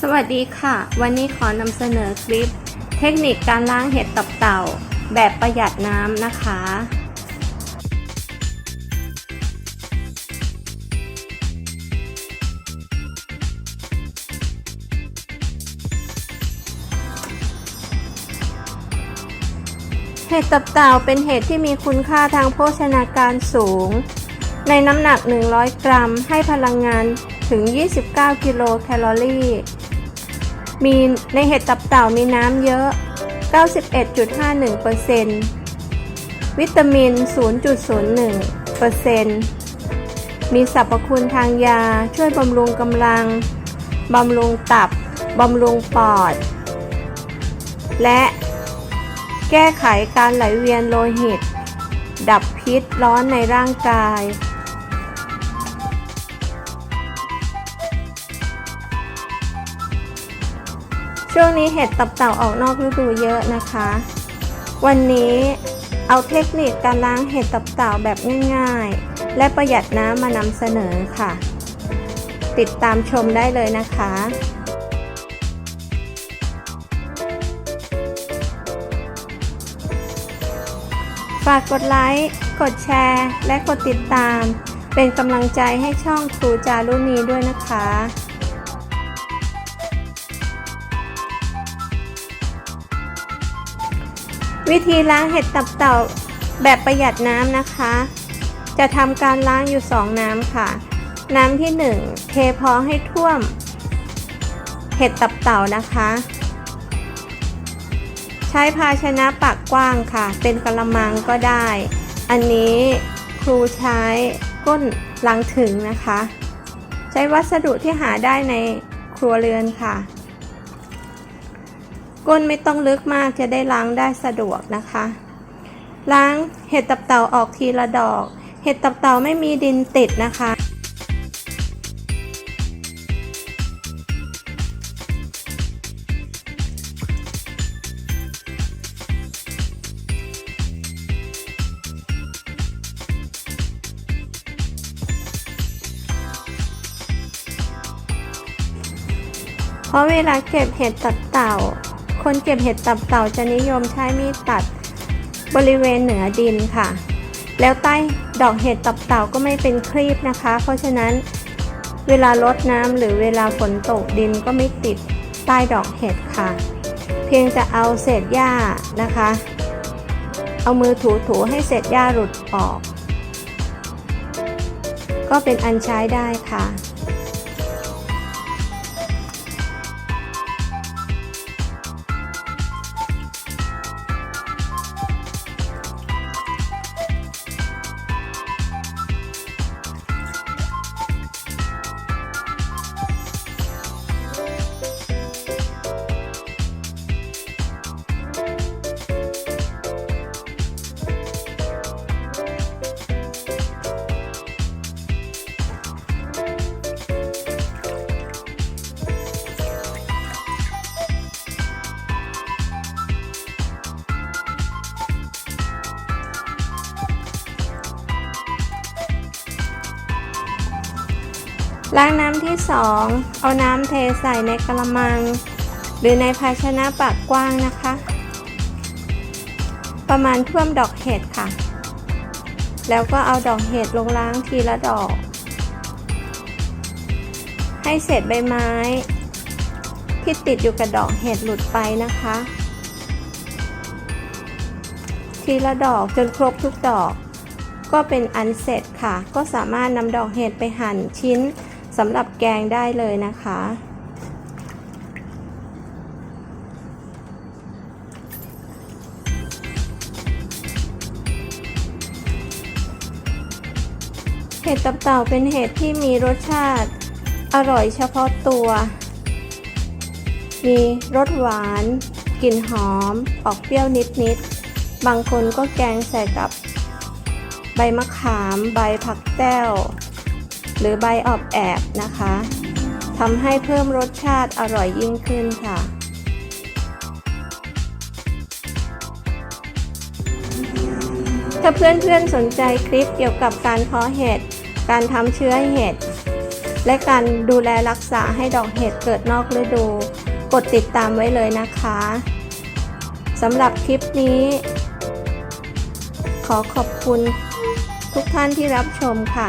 สวัสดีค่ะ วันนี้ขอนำเสนอคลิป เทคนิคการล้างเห็ดตับเต่า แบบประหยัดน้ำนะคะ เห็ดตับเต่าเป็นเห็ดที่มีคุณค่าทางโภชนาการสูง ในน้ำหนัก 100 กรัม ให้พลังงาน ถึง 29 กิโลแคลอรี่ มีในเห็ดตับเต่ามีน้ำเยอะ 91.51%วิตามิน 0.01%มีสรรพคุณทางยาช่วยบำรุงกำลัง บำรุงตับ บำรุงปอด และแก้ไขการไหลเวียนโลหิต ดับพิษร้อนในร่างกาย ช่วงนี้เห็ดตับเต่าออกนอกฤดูเยอะนะคะ วันนี้เอาเทคนิคการล้างเห็ดตับเต่าแบบง่ายๆ และประหยัดน้ำมานำเสนอค่ะ ติดตามชมได้เลยนะคะฝากกดไลค์ กดแชร์ และกดติดตาม เป็นกำลังใจให้ช่องครูจารุณีด้วยนะคะ วิธีล้างเห็ดตับเต่าแบบประหยัดน้ำนะคะ จะทำการล้างอยู่ 2 น้ำค่ะ น้ำที่ 1 เทพอให้ท่วม เห็ดตับเต่านะคะ ใช้ภาชนะปากกว้างค่ะ เป็นกระมังก็ได้ อันนี้ครูใช้ก้นล้างถึงนะคะ ใช้วัสดุที่หาได้ในครัวเรือนค่ะ ก้นไม่ต้องลึกมากจะได้ล้างได้สะดวกนะคะ ล้างเห็ดตับเต่าออกทีละดอก เห็ดตับเต่าไม่มีดินติดนะคะเพราะเวลาเก็บเห็ดตับเต่า คนเก็บเห็ดตับเต่าจะนิยมใช้มีดตัดบริเวณเหนือดินค่ะ แล้วใต้ดอกเห็ดตับเต่าก็ไม่เป็นครีบนะคะ เพราะฉะนั้นเวลารดน้ำหรือเวลาฝนตกดินก็ไม่ติดใต้ดอกเห็ดค่ะ เพียงจะเอาเศษหญ้านะคะ เอามือถูๆให้เศษหญ้าหลุดออก ก็เป็นอันใช้ได้ค่ะ ล้างน้ำที่ 2 เอาน้ำเทใส่ในกระมัง หรือในภาชนะปากกว้างนะคะ ประมาณท่วมดอกเห็ดค่ะ แล้วก็เอาดอกเห็ดลงล้างทีละดอก ให้เศษใบไม้ที่ติดอยู่กับดอกเห็ดหลุดไปนะคะ ทีละดอกจนครบทุกดอกก็เป็นอันเสร็จค่ะ ก็สามารถนำดอกเห็ดไปหั่นชิ้น สำหรับแกงได้เลยนะคะ เห็ดตับเต่าเป็นเห็ดที่มีรสชาติอร่อยเฉพาะตัว มีรสหวาน กลิ่นหอม ออกเปรี้ยวนิดๆ บางคนก็แกงใส่กับ ใบมะขาม ใบผักแต้ว หรือใบออบแอบนะคะทำให้เพิ่มรสชาติอร่อยยิ่งขึ้นค่ะ ถ้าเพื่อนๆสนใจคลิปเกี่ยวกับการเพาะเห็ด การทำเชื้อเห็ด และการดูแลรักษาให้ดอกเห็ดเกิดนอกฤดู กดติดตามไว้เลยนะคะสำหรับคลิปนี้ ขอขอบคุณทุกท่านที่รับชมค่ะ